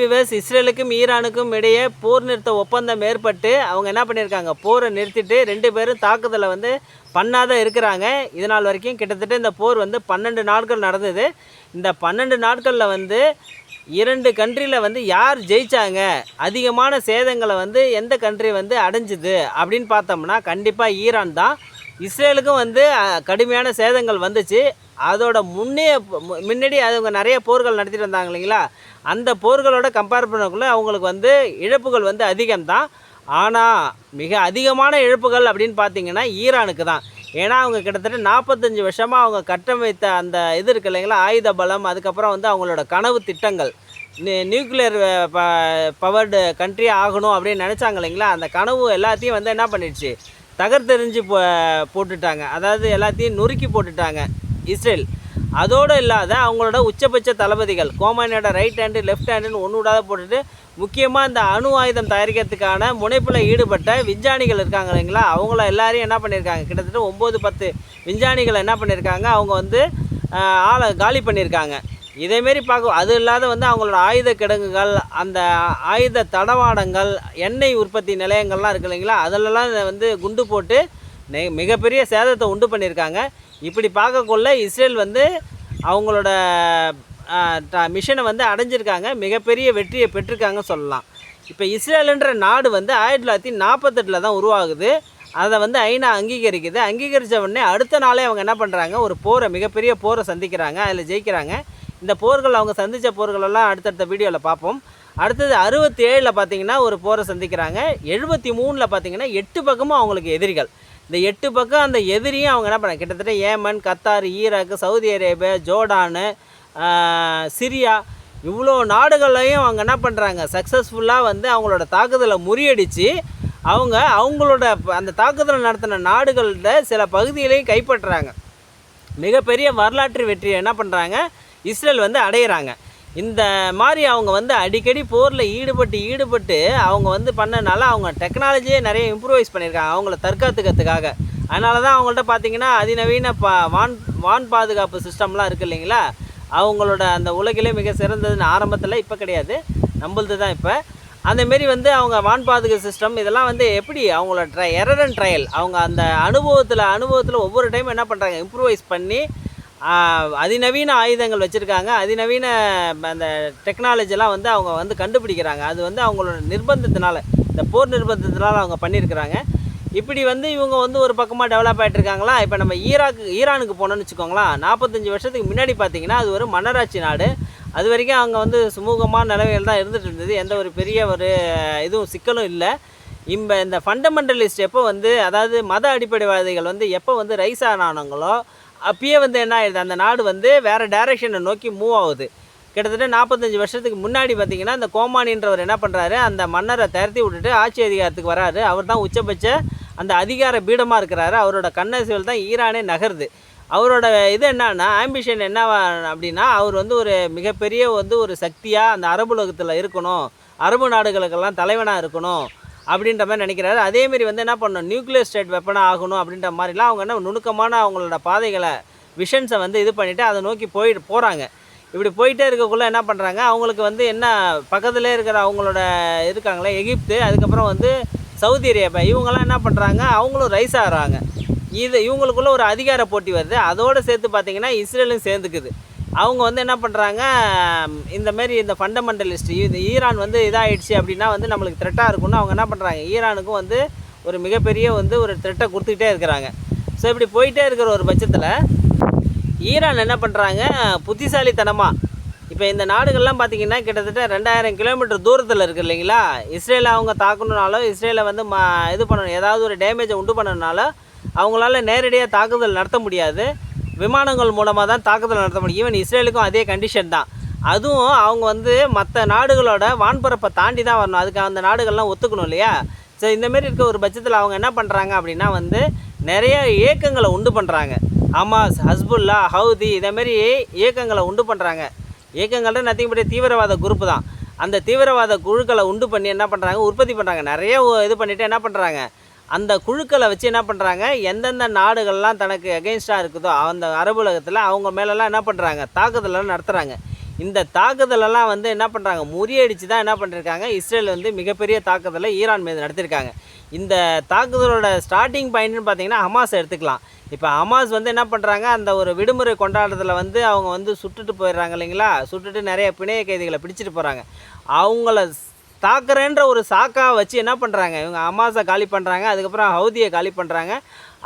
Viewers இஸ்ரேலுக்கும் ஈரானுக்கும் இடையே போர் நிறுத்த ஒப்பந்தம் ஏற்பட்டு அவங்க என்ன பண்ணியிருக்காங்க? போரை நிறுத்திட்டு ரெண்டு பேரும் தாக்குதலை வந்து பண்ணாத இருக்கிறாங்க. இது நாள் வரைக்கும் கிட்டத்தட்ட இந்த போர் வந்து பன்னெண்டு நாட்கள் நடந்தது. இந்த பன்னெண்டு நாட்களில் வந்து இரண்டு கண்ட்ரியில் வந்து யார் ஜெயித்தாங்க அதிகமான சேதங்களை வந்து எந்த கண்ட்ரி வந்து அடைஞ்சுது? அப்படின்னு பார்த்தோம்னா கண்டிப்பாக ஈரான் தான். இஸ்ரேலுக்கும் வந்து கடுமையான சேதங்கள் வந்துச்சு. அதோட முன்னே முன்னாடி அவங்க நிறைய போர்கள் நடத்திட்டு வந்தாங்க இல்லைங்களா? அந்த போர்களோட கம்பேர் பண்ணக்குள்ளே அவங்களுக்கு வந்து இழப்புகள் வந்து அதிகம்தான். ஆனால் மிக அதிகமான இழப்புகள் அப்படின்னு பார்த்தீங்கன்னா ஈரானுக்கு தான். ஏன்னா அவங்க கிட்டத்தட்ட நாற்பத்தஞ்சு வருஷமாக அவங்க கட்டமைத்த அந்த இது இருக்கு இல்லைங்களா? ஆயுத பலம் அதுக்கப்புறம் வந்து அவங்களோட கனவு திட்டங்கள். நியூக்ளியர் பவர்டு கண்ட்ரி ஆகணும் அப்படின்னு நினச்சாங்க இல்லைங்களா? அந்த கனவு எல்லாத்தையும் வந்து என்ன பண்ணிடுச்சு? தகர்த்தெறிஞ்சு போ போட்டுட்டாங்க. அதாவது எல்லாத்தையும் நொறுக்கி போட்டுட்டாங்க இஸ்ரேல். அதோடு இல்லாத அவங்களோட உச்சபட்ச தளபதிகள் கோமானியோட ரைட் ஹேண்டு லெஃப்ட் ஹேண்டுன்னு ஒன்று விடாத போட்டுட்டு முக்கியமாக இந்த அணு ஆயுதம் தயாரிக்கிறதுக்கான முனைப்பில் ஈடுபட்ட விஞ்ஞானிகள் இருக்காங்க இல்லைங்களா? அவங்கள எல்லாரையும் என்ன பண்ணியிருக்காங்க கிட்டத்தட்ட ஒம்பது பத்து விஞ்ஞானிகளை என்ன பண்ணியிருக்காங்க அவங்க வந்து ஆளை காலி பண்ணியிருக்காங்க இதேமாரி பார்க்க அது இல்லாத வந்து அவங்களோட ஆயுத கிடங்குகள் அந்த ஆயுத தடவாடங்கள் எண்ணெய் உற்பத்தி நிலையங்கள்லாம் இருக்கு இல்லைங்களா? அதிலெல்லாம் இதை வந்து குண்டு போட்டு நெ- மிகப்பெரிய சேதத்தை உண்டு பண்ணியிருக்காங்க இப்படி பார்க்கக்குள்ள இஸ்ரேல் வந்து அவங்களோட மிஷனை வந்து அடைஞ்சிருக்காங்க. மிகப்பெரிய வெற்றியை பெற்றிருக்காங்க சொல்லலாம். இப்போ இஸ்ரேலுன்ற நாடு வந்து ஆயிரத்தி தொள்ளாயிரத்தி நாற்பத்தெட்டில் தான் உருவாகுது. அதை வந்து ஐநா அங்கீகரிக்குது. அங்கீகரித்த உடனே அடுத்த நாளே அவங்க என்ன பண்ணுறாங்க ஒரு போரை மிகப்பெரிய போரை சந்திக்கிறாங்க. அதில் ஜெயிக்கிறாங்க. இந்த போர்கள் அவங்க சந்தித்த போர்களெல்லாம் அடுத்தடுத்த வீடியோவில் பார்ப்போம். அடுத்தது அறுபத்தி ஏழில் பார்த்தீங்கன்னா ஒரு போரை சந்திக்கிறாங்க. எழுபத்தி மூணில் பார்த்தீங்கன்னா எட்டு பக்கமும் அவங்களுக்கு எதிரிகள். இந்த எட்டு பக்கம் அந்த எதிரியும் அவங்க என்ன பண்ணாங்க கிட்டத்தட்ட Yemen Qatar Iraq Saudi Arabia Jordan Syria இவ்வளோ நாடுகளையும் அவங்க என்ன பண்ணுறாங்க சக்ஸஸ்ஃபுல்லாக வந்து அவங்களோட தாக்குதலை முறியடித்து அவங்க அவங்களோட ப- அந்த தாக்குதலை நடத்தின நாடுகளில் சில பகுதிகளையும் கைப்பற்றுறாங்க. மிகப்பெரிய வரலாற்று வெற்றியை என்ன பண்ணுறாங்க இஸ்ரேல் வந்து அடையிறாங்க. இந்த மாதிரி அவங்க வந்து அடிக்கடி போரில் ஈடுபட்டு ஈடுபட்டு அவங்க வந்து பண்ணனால அவங்க டெக்னாலஜியே நிறைய இம்ப்ரூவைஸ் பண்ணியிருக்காங்க. அவங்கள தற்காத்துக்கிறதுக்காக. அதனால தான் அவங்கள்ட்ட பார்த்தீங்கன்னா அதிநவீன பா வான் வான் பாதுகாப்பு சிஸ்டம்லாம் இருக்குது இல்லைங்களா? அவங்களோட அந்த உலகிலே மிக சிறந்ததுன்னு ஆரம்பத்தில் இப்போ கிடையாது. நம்மளது தான் இப்போ அந்தமாரி வந்து அவங்க வான் பாதுகாப்பு சிஸ்டம் இதெல்லாம் வந்து எப்படி அவங்களோட ட்ரை எரர் அண்ட் ட்ரையல் அவங்க அந்த அனுபவத்தில் அனுபவத்தில் ஒவ்வொரு டைம் என்ன பண்ணுறாங்க இம்ப்ரூவைஸ் பண்ணி அதிநவீன ஆயுதங்கள் வச்சுருக்காங்க. அதிநவீன அந்த டெக்னாலஜிலாம் வந்து அவங்க வந்து கண்டுபிடிக்கிறாங்க. அது வந்து அவங்களோட நிர்பந்தத்தினால இந்த போர் நிர்பந்தத்தினால் அவங்க பண்ணியிருக்கிறாங்க இப்படி வந்து இவங்க வந்து ஒரு பக்கமாக டெவலப் ஆகிட்டு இருக்காங்களா? இப்போ நம்ம ஈராக்கு ஈரானுக்கு போனோம்னு வச்சுக்கோங்களேன் நாற்பத்தஞ்சு வருஷத்துக்கு முன்னாடி பார்த்தீங்கன்னா அது ஒரு மன்னராட்சி நாடு. அது வரைக்கும் அவங்க வந்து சுமூகமான நிலைமையில் தான் இருந்துட்டு இருந்தது. எந்த ஒரு பெரிய ஒரு இதுவும் சிக்கலும் இல்லை. இப்போ இந்த ஃபண்டமெண்டலிஸ்ட் எப்போ வந்து அதாவது மத அடிப்படைவாதிகள் வந்து எப்போ வந்து ரைஸ் ஆனானுங்களோ அப்பயே வந்து என்ன ஆயிடுது? அந்த நாடு வந்து வேறு டைரெக்ஷனை நோக்கி மூவ் ஆகுது. கிட்டத்தட்ட நாற்பத்தஞ்சு வருஷத்துக்கு முன்னாடி பார்த்தீங்கன்னா அந்த கோமானின்றவர் என்ன பண்ணுறாரு அந்த மன்னரை தரத்தி விட்டுட்டு ஆட்சி அதிகாரத்துக்கு வராரு. அவர் தான் உச்சபட்ச அந்த அதிகார பீடமாக இருக்கிறாரு. அவரோட கண்ணசிவல் தான் ஈரானே நகருது. அவரோட இது என்னன்னா ஆம்பிஷன் என்ன அப்படின்னா அவர் வந்து ஒரு மிகப்பெரிய வந்து ஒரு சக்தியாக அந்த அரபு உலகத்தில் இருக்கணும். அரபு நாடுகளுக்கெல்லாம் தலைவனாக இருக்கணும். அப்படின்ற மாதிரி நினைக்கிறாரு. அதேமாரி வந்து என்ன பண்ணணும்? நியூக்ளியர் ஸ்டேட் வெப்பனாக ஆகணும் அப்படின்ற மாதிரிலாம் அவங்க என்ன நுணுக்கமான அவங்களோட பாதைகளை விஷன்ஸை வந்து இது பண்ணிவிட்டு அதை நோக்கி போயிட்டு போகிறாங்க இப்படி போயிட்டே இருக்கக்குள்ளே என்ன பண்ணுறாங்க அவங்களுக்கு வந்து என்ன பக்கத்துலேயே இருக்கிற அவங்களோட இருக்காங்களே எகிப்து அதுக்கப்புறம் வந்து சவுதி அரேபியா. இவங்கெல்லாம் என்ன பண்ணுறாங்க அவங்களும் ரைஸ் ஆகிறாங்க. இது இவங்களுக்குள்ள ஒரு அதிகார போட்டி வருது. அதோடு சேர்த்து பார்த்திங்கன்னா இஸ்ரேலும் சேர்ந்துக்குது. அவங்க வந்து என்ன பண்ணுறாங்க இந்தமாரி இந்த ஃபண்டமெண்டலிஸ்ட் இது ஈரான் வந்து இதாகிடுச்சு அப்படின்னா வந்து நம்மளுக்கு த்ரெட்டாக இருக்கும்னு அவங்க என்ன பண்ணுறாங்க ஈரானுக்கும் வந்து ஒரு மிகப்பெரிய வந்து ஒரு த்ரெட்டை கொடுத்துக்கிட்டே இருக்கிறாங்க. ஸோ இப்படி போயிட்டே இருக்கிற ஒரு பட்சத்தில் ஈரான் என்ன பண்ணுறாங்க புத்திசாலித்தனமாக இப்போ இந்த நாடுகள்லாம் பார்த்தீங்கன்னா கிட்டத்தட்ட ரெண்டாயிரம் கிலோமீட்டர் தூரத்தில் இருக்குது இல்லைங்களா? இஸ்ரேலை அவங்க தாக்கணுனாலும் இஸ்ரேலை வந்து ம இது பண்ணணும் ஏதாவது ஒரு டேமேஜை உண்டு பண்ணணுனாலும் அவங்களால நேரடியாக தாக்குதல் நடத்த முடியாது. விமானங்கள் மூலமாக தான் தாக்குதல் நடத்த முடியும். ஈவன் இஸ்ரேலுக்கும் அதே கண்டிஷன் தான். அதுவும் அவங்க வந்து மற்ற நாடுகளோட வான்பரப்பை தாண்டி தான் வரணும். அதுக்கு அந்த நாடுகள்லாம் ஒத்துக்கணும் இல்லையா? ஸோ இந்தமாரி இருக்க ஒரு பட்சத்தில் அவங்க என்ன பண்ணுறாங்க அப்படின்னா வந்து நிறைய இயக்கங்களை உண்டு பண்ணுறாங்க ஹமாஸ் ஹஸ்புல்லா ஹவுதி இதேமாரி இயக்கங்களை உண்டு பண்ணுறாங்க இயக்கங்கள்ட்ட நத்திங் பட் தீவிரவாத குரூப் தான். அந்த தீவிரவாத குழுக்களை உண்டு பண்ணி என்ன பண்ணுறாங்க உற்பத்தி பண்ணுறாங்க நிறைய இது பண்ணிவிட்டு என்ன பண்ணுறாங்க அந்த குழுக்களை வச்சு என்ன பண்ணுறாங்க எந்தெந்த நாடுகள்லாம் தனக்கு எகெயின்ஸ்டாக இருக்குதோ அந்த அரபுலகத்தில் அவங்க மேலெல்லாம் என்ன பண்ணுறாங்க தாக்குதலெல்லாம் நடத்துகிறாங்க இந்த தாக்குதலெல்லாம் வந்து என்ன பண்ணுறாங்க முறியடிச்சு தான் என்ன பண்ணிருக்காங்க? இஸ்ரேல் வந்து மிகப்பெரிய தாக்குதலை ஈரான் மீது நடத்தியிருக்காங்க இந்த தாக்குதலோட ஸ்டார்டிங் பாயிண்ட்னு பார்த்தீங்கன்னா ஹமாஸ் எடுத்துக்கலாம். இப்போ ஹமாஸ் வந்து என்ன பண்ணுறாங்க அந்த ஒரு விடுமுறை கொண்டாடுறதுல வந்து அவங்க வந்து சுட்டுட்டு போயிடுறாங்க இல்லைங்களா? சுட்டுட்டு நிறைய பிணைய கைதிகளை பிடிச்சிட்டு போகிறாங்க அவங்கள தாக்குறேன்ற ஒரு சாக்காக வச்சு என்ன பண்ணுறாங்க இவங்க அமாசை காலி பண்ணுறாங்க அதுக்கப்புறம் ஹவுதியை காலி பண்ணுறாங்க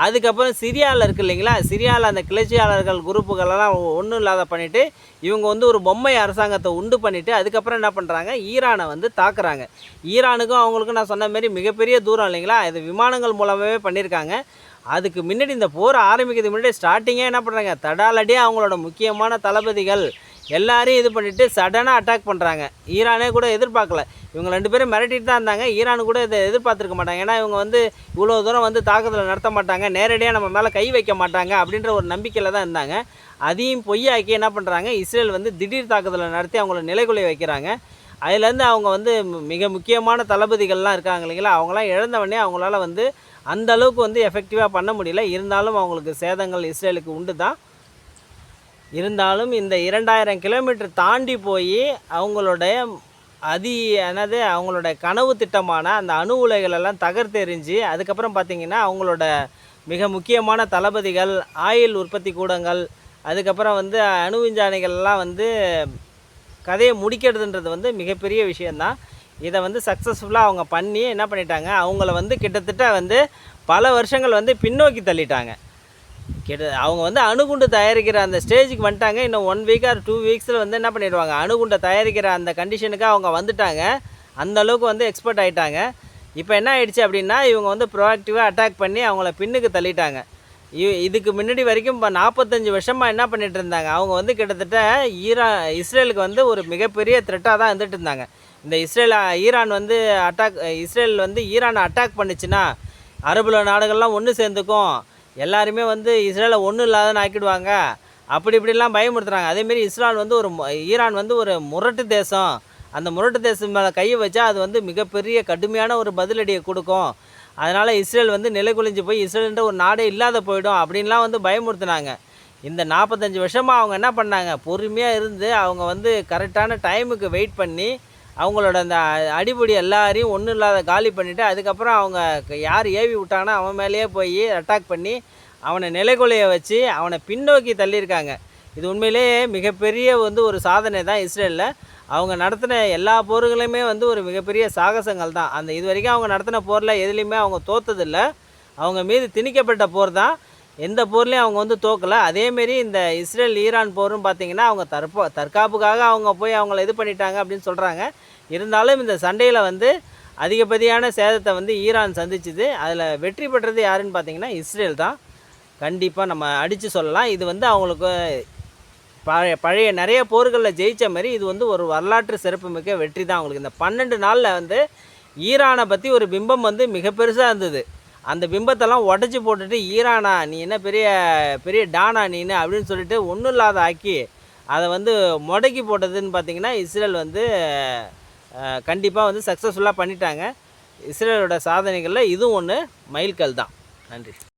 அதுக்கப்புறம் சிரியாவில் இருக்கு இல்லைங்களா? சிரியாவில் அந்த கிளர்ச்சியாளர்கள் குரூப்புகளெல்லாம் ஒன்றும் இல்லாத பண்ணிவிட்டு இவங்க வந்து ஒரு பொம்மை அரசாங்கத்தை உண்டு பண்ணிவிட்டு அதுக்கப்புறம் என்ன பண்ணுறாங்க ஈரானை வந்து தாக்குறாங்க. ஈரானுக்கும் அவங்களுக்கும் நான் சொன்ன மாதிரி மிகப்பெரிய தூரம் இல்லைங்களா? இது விமானங்கள் மூலமாகவே பண்ணியிருக்காங்க. அதுக்கு முன்னாடி இந்த போர் ஆரம்பிக்கிறதுக்கு முன்னாடி ஸ்டார்டிங்கே என்ன பண்ணுறாங்க தடாலடியாக அவங்களோட முக்கியமான தளபதிகள். எல்லாரையும் இது பண்ணிவிட்டு சடனாக அட்டாக் பண்ணுறாங்க ஈரானே கூட எதிர்பார்க்கல. இவங்க ரெண்டு பேரும் மிரட்டிட்டு தான் இருந்தாங்க. ஈரானு கூட இதை எதிர்பார்த்துருக்க மாட்டாங்க. ஏன்னா இவங்க வந்து இவ்வளோ தூரம் வந்து தாக்குதலை நடத்த மாட்டாங்க. நேரடியாக நம்ம மேலே கை வைக்க மாட்டாங்க அப்படின்ற ஒரு நம்பிக்கையில் தான் இருந்தாங்க. அதையும் பொய்யாக்கி என்ன பண்ணுறாங்க இஸ்ரேல் வந்து திடீர் தாக்குதலை நடத்தி அவங்கள நிலைக்குலைய வைக்கிறாங்க. அதுலேருந்து அவங்க வந்து மிக முக்கியமான தளபதிகள்லாம் இருக்காங்க இல்லைங்களா? அவங்களாம் இழந்தவொடனே அவங்களால வந்து அந்த அளவுக்கு வந்து எஃபெக்டிவாக பண்ண முடியல. இருந்தாலும் அவங்களுக்கு சேதங்கள் இஸ்ரேலுக்கு உண்டு தான் இருந்தாலும் இந்த இரண்டாயிரம் கிலோமீட்டர் தாண்டி போய் அவங்களுடைய அதி என்னது அவங்களோட கனவு திட்டமான அந்த அணு உலைகளெல்லாம் தகர்த்தெறிஞ்சு அதுக்கப்புறம் பார்த்திங்கன்னா அவங்களோட மிக முக்கியமான தளபதிகள் ஆயில் உற்பத்தி கூடங்கள் அதுக்கப்புறம் வந்து அணு விஞ்ஞானிகள்லாம் வந்து கதையை முடிக்கிறதுன்றது வந்து மிகப்பெரிய விஷயந்தான் இதை வந்து சக்ஸஸ்ஃபுல்லாக அவங்க பண்ணி என்ன பண்ணிட்டாங்க அவங்கள வந்து கிட்டத்தட்ட வந்து பல வருஷங்கள் வந்து பின்னோக்கி தள்ளிட்டாங்க. கிட்ட அவங்க வந்து அணுகுண்டு தயாரிக்கிற அந்த ஸ்டேஜுக்கு வந்துட்டாங்க. இன்னும் ஒன் வீக் ஆர் டூ வீக்ஸில் வந்து என்ன பண்ணிடுவாங்க? அணுகுண்டை தயாரிக்கிற அந்த கண்டிஷனுக்கு அவங்க வந்துட்டாங்க. அந்த அளவுக்கு வந்து எக்ஸ்பர்ட் ஆகிட்டாங்க இப்போ என்ன ஆயிடுச்சு அப்படின்னா இவங்க வந்து ப்ரோஆக்டிவாக அட்டாக் பண்ணி அவங்கள பின்னுக்கு தள்ளிட்டாங்க. இ- இதுக்கு முன்னாடி வரைக்கும் இப்போ நாற்பத்தஞ்சு வருஷமாக என்ன பண்ணிட்டு இருந்தாங்க? அவங்க வந்து கிட்டத்தட்ட ஈரா இஸ்ரேலுக்கு வந்து ஒரு மிகப்பெரிய த்ரெட்டாக தான் இருந்துட்டு இருந்தாங்க. இந்த இஸ்ரேல் ஈரான் வந்து அட்டாக் இஸ்ரேல் வந்து ஈரானை அட்டாக் பண்ணுச்சுன்னா அரபுல நாடுகள்லாம் ஒன்று சேர்ந்துக்கும். எல்லாருமே வந்து இஸ்ரேலை ஒன்றும் இல்லாதன்னு ஆக்கிடுவாங்க. அப்படி இப்படிலாம் பயமுறுத்துறாங்க. அதேமாரி இஸ்ரால் வந்து ஒரு ஈரான் வந்து ஒரு முரட்டு தேசம். அந்த முரட்டு தேசம் மேலே கையை வச்சா அது வந்து மிகப்பெரிய கடுமையான ஒரு பதிலடியை கொடுக்கும். அதனால் இஸ்ரேல் வந்து நிலை குலைஞ்சு போய் இஸ்ரேல்ன்ற ஒரு நாடே இல்லாத போயிடும் அப்படின்லாம் வந்து பயமுறுத்துனாங்க. இந்த நாற்பத்தஞ்சு வருஷமாக அவங்க என்ன பண்ணாங்க? பொறுமையாக இருந்து அவங்க வந்து கரெக்டான டைமுக்கு வெயிட் பண்ணி அவங்களோட அந்த அடிபடி எல்லாரையும் ஒன்றும் இல்லாத காலி பண்ணிவிட்டு அதுக்கப்புறம் அவங்க யார் ஏவி விட்டானோ அவன் மேலேயே போய் அட்டாக் பண்ணி அவனை நிலைக்குலைய வச்சு அவனை பின்னோக்கி தள்ளியிருக்காங்க. இது உண்மையிலேயே மிகப்பெரிய வந்து ஒரு சாதனை தான் இஸ்ரேலில். அவங்க நடத்தின எல்லா போர்களுமே வந்து ஒரு மிகப்பெரிய சாகசங்கள் தான். அந்த இது வரைக்கும் அவங்க நடத்தின போரில் எதுலேயுமே அவங்க தோத்ததில்லை. அவங்க மீது திணிக்கப்பட்ட போர் தான். எந்த போர்லேயும் அவங்க வந்து தோக்கலை. அதேமாரி இந்த இஸ்ரேல் ஈரான் போரும் பார்த்தீங்கன்னா அவங்க தற்போ தற்காப்புக்காக அவங்க போய் அவங்கள இது பண்ணிட்டாங்க அப்படின்னு சொல்கிறாங்க இருந்தாலும் இந்த சண்டையில் வந்து அதிகப்படியான சேதத்தை வந்து ஈரான் சந்திச்சுது. அதில் வெற்றி பெற்றது யாருன்னு பார்த்தீங்கன்னா இஸ்ரேல் தான். கண்டிப்பாக நம்ம அடித்து சொல்லலாம். இது வந்து அவங்களுக்கு பழைய பழைய நிறைய போர்களில் ஜெயிச்ச மாதிரி இது வந்து ஒரு வரலாற்று சிறப்புமிக்க வெற்றி தான் அவங்களுக்கு. இந்த பன்னெண்டு நாளில் வந்து ஈரானை பற்றி ஒரு பிம்பம் வந்து மிக பெருசாக இருந்தது. அந்த பிம்பத்தெல்லாம் உடச்சி போட்டுட்டு ஈரானா நீ என்ன பெரிய பெரிய டானா நீனு? அப்படின்னு சொல்லிட்டு ஒன்றும் இல்லாத ஆக்கி அதை வந்து முடக்கி போட்டதுன்னு பார்த்தீங்கன்னா இஸ்ரேல் வந்து கண்டிப்பாக வந்து சக்ஸஸ்ஃபுல்லாக பண்ணிட்டாங்க. இஸ்ரேலோட சாதனைகளில் இதுவும் ஒன்று மைல்கல் தான். நன்றி.